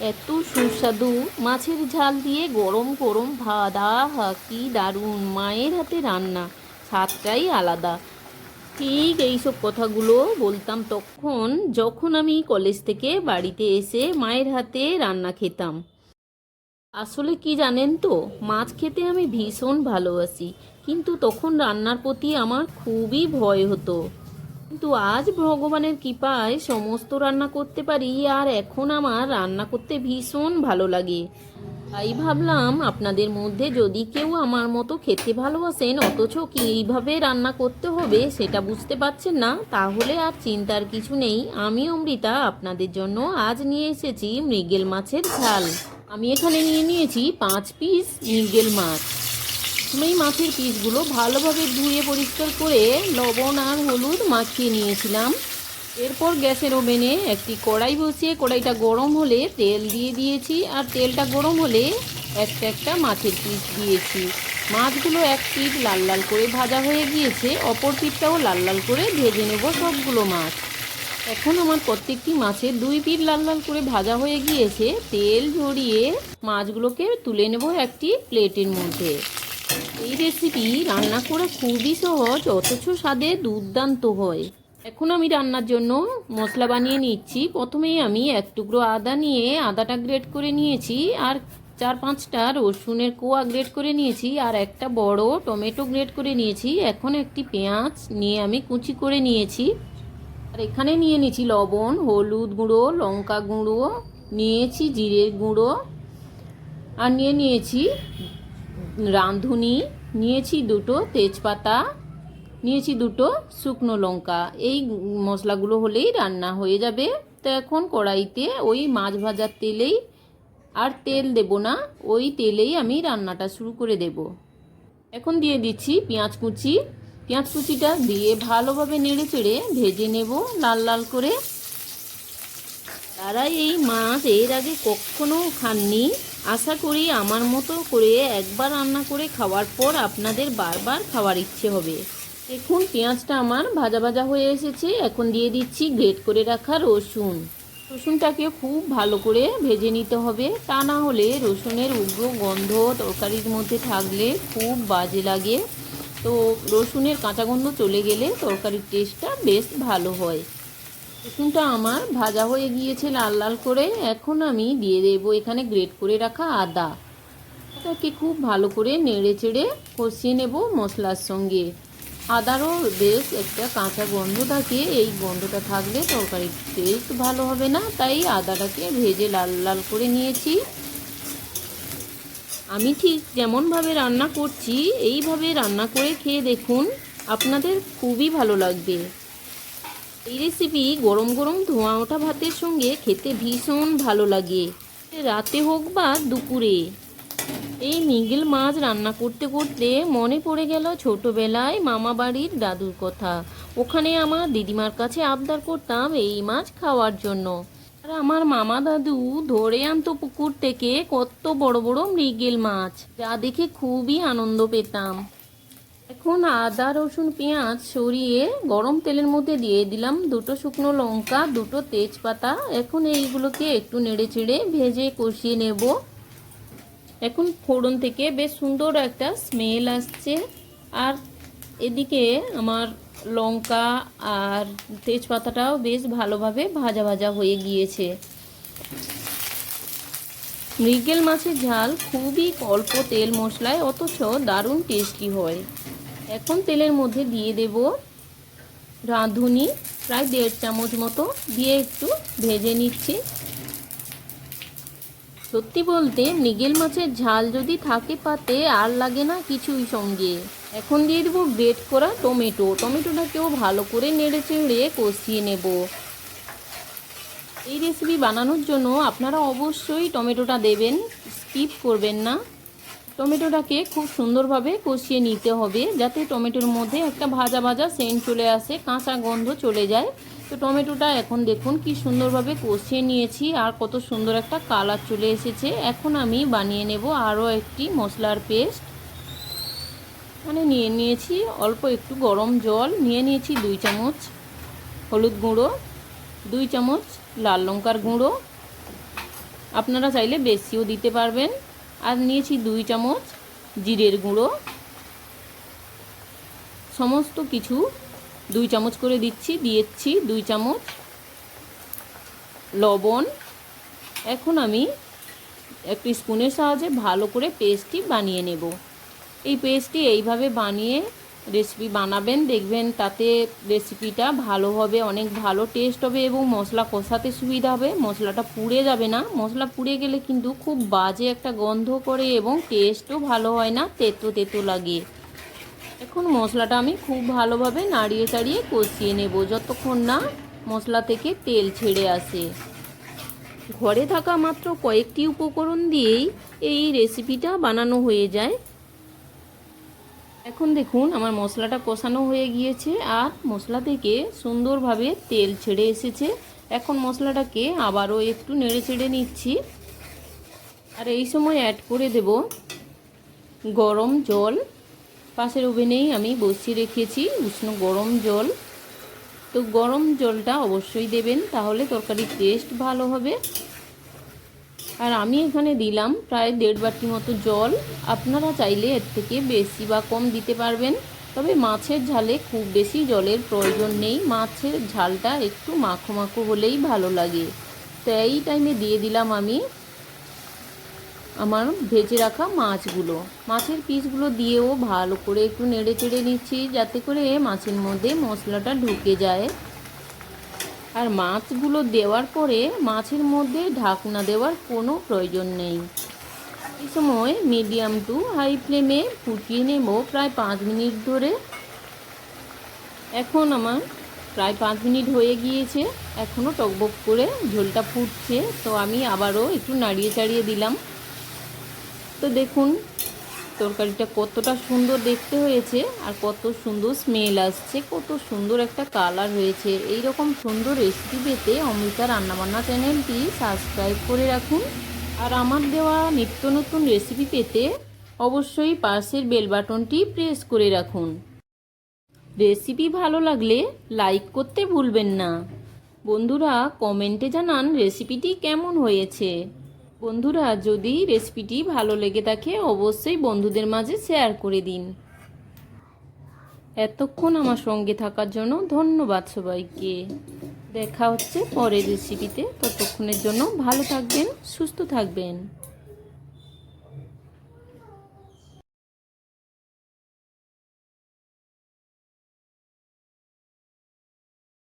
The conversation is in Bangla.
এত সুস্বাদু। মাছের ঝাল দিয়ে গরম গরম ভাত। আহা, কি দারুণ। মায়ের হাতে রান্না। স্বাদটাই আলাদা। ঠিক এইসব কথাগুলো বলতাম তখন যখন আমি কলেজ থেকে বাড়িতে এসে মায়ের হাতে রান্না খেতাম। আসলে কি জানেন তো, মাছ খেতে আমি ভীষণ ভালোবাসি। কিন্তু তখন রান্নার প্রতি আমার খুবই ভয় হতো। কিন্তু আজ ভগবানের কৃপায় সমস্ত রান্না করতে পারি, আর এখন আমার রান্না করতে ভীষণ ভালো লাগে। তাই ভাবলাম আপনাদের মধ্যে যদি কেউ আমার মতো খেতে ভালোবাসেন, অথচ কীভাবে রান্না করতে হবে সেটা বুঝতে পারছেন না, তাহলে আর চিন্তার কিছু নেই। আমি অমৃতা, আপনাদের জন্য আজ নিয়ে এসেছি মৃগেল মাছের ঝাল। আমি এখানে নিয়ে নিয়েছি পাঁচ পিস মৃগেল মাছ। এই মাছের পিসগুলো ভালোভাবে ধুয়ে পরিষ্কার করে লবণ আর হলুদ মাখিয়ে নিয়েছিলাম। এরপর গ্যাসের ওভেনে একটি কড়াই বসিয়ে কড়াইটা গরম হলে তেল দিয়ে দিয়েছি আর তেলটা গরম হলে একটা একটা মাছের পিস দিয়েছি। মাছগুলো এক পিঠ লাল লাল করে ভাজা হয়ে গিয়েছে, অপর পিঠটাও লাল লাল করে ভেজে নেব সবগুলো মাছ। এখন আমার প্রত্যেকটি মাছের দুই পিঠ লাল লাল করে ভাজা হয়ে গিয়েছে, তেল ঝরিয়ে মাছগুলোকে তুলে নেব একটি প্লেটের মধ্যে। এই রেসিপি রান্না করা খুবই সহজ, অথচ স্বাদে দুর্দান্ত হয়। এখন আমি রান্নার জন্য মশলা বানিয়ে নিচ্ছি। প্রথমেই আমি এক টুকরো আদা নিয়ে আদাটা গ্রেট করে নিয়েছি, আর চার পাঁচটা রসুনের কোয়া গ্রেট করে নিয়েছি, আর একটা বড় টমেটো গ্রেট করে নিয়েছি। এখন একটি পেঁয়াজ নিয়ে আমি কুচি করে নিয়েছি। আর এখানে নিয়ে নিয়েছি লবণ, হলুদ গুঁড়ো, লঙ্কা গুঁড়ো, নিয়েছি জিরের গুঁড়ো, আর নিয়ে নিয়েছি রাঁধুনি, নিয়েছি দুটো তেজপাতা, নিয়েছি দুটো শুকনো লঙ্কা। এই মশলাগুলো হলেই রান্না হয়ে যাবে। তো এখন কড়াইতে ওই মাছ ভাজার তেলেই আর তেল দেব না, ওই তেলেই আমি রান্নাটা শুরু করে দেব। এখন দিয়ে দিচ্ছি পেঁয়াজ কুচি। পেঁয়াজ কুচিটা দিয়ে ভালোভাবে নেড়ে চেড়ে ভেজে নেব লাল লাল করে। তারা এই মাছ এর আগে কখনো খাননি। আশা করি আমার মতো করে একবার রান্না করে খাওয়ার পর আপনাদের বারবার খাওয়ার ইচ্ছে হবে। দেখুন, পেঁয়াজটা আমার ভাজা ভাজা হয়ে এসেছে। এখন দিয়ে দিচ্ছি গ্রেট করে রাখা রসুন। রসুনটাকে খুব ভালো করে ভেজে নিতে হবে। তা না হলে রসুনের উগ্র গন্ধ তরকারির মধ্যে থাকলে খুব বাজে লাগে। তো রসুনের কাঁচা গন্ধ চলে গেলে তরকারির টেস্টটা বেশ ভালো হয়। রসুনটা আমার ভাজা হয়ে গিয়েছে লাল লাল করে। এখন আমি দিয়ে দেবো এখানে গ্রেট করে রাখা আদা। এটাকে খুব ভালো করে নেড়ে চেড়ে কষিয়ে নেব মশলার সঙ্গে। আদারও বেশ একটা কাঁচা গন্ধ থাকে। এই গন্ধটা থাকলে তরকারির টেস্ট ভালো হবে না। তাই আদাটাকে ভেজে লাল লাল করে নিয়েছি। আমি ঠিক যেমনভাবে রান্না করছি, এইভাবে রান্না করে খেয়ে দেখুন, আপনাদের খুবই ভালো লাগবে। এই রেসিপি গরম গরম ধোঁয়া ওঠা ভাতের সঙ্গে খেতে ভীষণ ভালো লাগে। রাতে হোক বা দুপুরে। এই মিগেল মাছ রান্না করতে করতে মনে পড়ে গেল ছোটবেলায় মামা বাড়ির দাদুর কথা। ওখানে আমার দিদিমার কাছে আবদার করতাম এই মাছ খাওয়ার জন্য। আর আমার মামা দাদু ধরে আনতো পুকুর থেকে কত বড় বড় মৃগেল মাছ, যা দেখে খুবই আনন্দ পেতাম। এখন আদা, রসুন, পেঁয়াজ সরিয়ে গরম তেলের মধ্যে দিয়ে দিলাম। দুটো শুকনো লঙ্কা, দুটো তেজপাতা। এখন এইগুলোকে একটু নেড়ে চেড়ে ভেজে কষিয়ে নেব। এখন ফোড়ন থেকে বেশ সুন্দর একটা স্মেল আসছে। আর এদিকে আমার লঙ্কা আর তেজপাতাটাও বেশ ভালোভাবে ভাজা ভাজা হয়ে গিয়েছে। মৃগেল মাছের ঝাল খুবই অল্প তেল মশলায়, অথচ দারুণ টেস্টি হয়। এখন তেলের মধ্যে দিয়ে দেব রাঁধুনি, প্রায় দেড় চামচ মতো, দিয়ে একটু ভেজে নিচ্ছি। সত্যি বলতে, মৃগেল মাছের ঝাল যদি থাকে পাতে, আর লাগে না কিছুই সঙ্গে। এখন দিয়ে দেবো গ্রেট করা টমেটো। টমেটোটাকেও ভালো করে নেড়ে চেড়ে কষিয়ে নেব। এই রেসিপি বানানোর জন্য আপনারা অবশ্যই টমেটোটা দেবেন। স্কিপ করবেন না। টমেটোটাকে খুব সুন্দরভাবে কষিয়ে নিতে হবে, যাতে টমেটোর মধ্যে একটা ভাজা ভাজা সেন্ট চলে আসে, কাঁচা গন্ধ চলে যায়। তো টমেটোটা এখন দেখুন কি সুন্দরভাবে কষিয়ে নিয়েছি, আর কত সুন্দর একটা কালার চলে এসেছে। এখন আমি বানিয়ে নেব আরও একটি মশলার পেস্ট। মানে নিয়ে নিয়েছি অল্প একটু গরম জল, নিয়ে নিয়েছি দুই চামচ হলুদ গুঁড়ো, দুই চামচ লাল লঙ্কার গুঁড়ো। আপনারা চাইলে বেশিও দিতে পারবেন। আর নিয়েছি দুই চামচ জিরের গুঁড়ো। সমস্ত কিছু দুই চামচ করে দিচ্ছি, দিয়েছি দুই চামচ লবণ। এখন আমি একটি স্পুনের সাহায্যে ভালো করে পেস্টটি বানিয়ে নেব। এই পেস্টটি এইভাবে বানিয়ে রেসিপি বানাবেন, দেখবেন তাতে রেসিপিটা ভালো হবে, অনেক ভালো টেস্ট হবে এবং মশলা কষাতে সুবিধা হবে। মশলাটা পুড়ে যাবে না। মশলা পুড়ে গেলে কিন্তু খুব বাজে একটা গন্ধ করে এবং টেস্টও ভালো হয় না, তেতো তেতো লাগে। এখন মশলাটা আমি খুব ভালোভাবে নাড়িয়ে চাড়িয়ে কষিয়ে নেব। যতক্ষণ না মশলা থেকে তেল ছেড়ে আসে। ঘরে থাকা মাত্র কয়েকটি উপকরণ দিয়েই এই রেসিপিটা বানানো হয়ে যায়। এখন দেখুন, আমার মশলাটা কষানো হয়ে গিয়েছে আর মশলা থেকে সুন্দরভাবে তেল ছেড়ে এসেছে। এখন মশলাটাকে আবারও একটু নেড়ে চেড়ে নিচ্ছি। আর এই সময় অ্যাড করে দেব গরম জল। পাশের ওভেনেই আমি বসিয়ে রেখেছি উষ্ণ গরম জল। তো গরম জলটা অবশ্যই দেবেন, তাহলে তরকারির টেস্ট ভালো হবে। আর আমি এখানে দিলাম প্রায় দেড় বাটি মতো জল। আপনারা চাইলে এর থেকে বেশি বা কম দিতে পারবেন। তবে মাছের ঝালে খুব বেশি জলের প্রয়োজন নেই। মাছের ঝালটা একটু মাখো মাখো হলেই ভালো লাগে। তো এই টাইমে দিয়ে দিলাম আমি আমার ভেজে রাখা মাছগুলো। মাছের পিসগুলো দিয়েও ভালো করে একটু নেড়ে চেড়ে নিচ্ছি যাতে করে মাছের মধ্যে মশলাটা ঢুকে যায়। আর মাছগুলো দেওয়ার পরে মাছের মধ্যে ঢাকনা দেওয়ার কোনো প্রয়োজন নেই। এই সময় মিডিয়াম টু হাই ফ্লেমে ফুটিয়ে নেব প্রায় পাঁচ মিনিট ধরে। এখন আমার প্রায় পাঁচ মিনিট হয়ে গিয়েছে এখনও টকবক করে ঝোলটা ফুটছে, তো আমি আবারও একটু নাড়িয়ে চাড়িয়ে দিলাম। তো দেখুন তরকারিটা কতটা সুন্দর দেখতে হয়েছে আর কত সুন্দর স্মেল আসছে, কত সুন্দর একটা কালার হয়েছে। এই রকম সুন্দর রেসিপি পেতে অমৃতা রান্নাবান্না চ্যানেলটি সাবস্ক্রাইব করে রাখুন। আর আমার দেওয়া নিত্য নতুন রেসিপি পেতে অবশ্যই পাশের বেল বাটনটি প্রেস করে রাখুন। রেসিপি ভালো লাগলে লাইক করতে ভুলবেন না। বন্ধুরা কমেন্টে জানান রেসিপিটি কেমন হয়েছে। বন্ধুরা, যদি রেসিপিটি ভালো লেগে থাকে, অবশ্যই বন্ধুদের মাঝে শেয়ার করে দিন। এতক্ষণ আমার সঙ্গে থাকার জন্য ধন্যবাদ সবাইকে। দেখা হচ্ছে পরের রেসিপিতে ততক্ষণের জন্য ভালো থাকবেন, সুস্থ থাকবেন।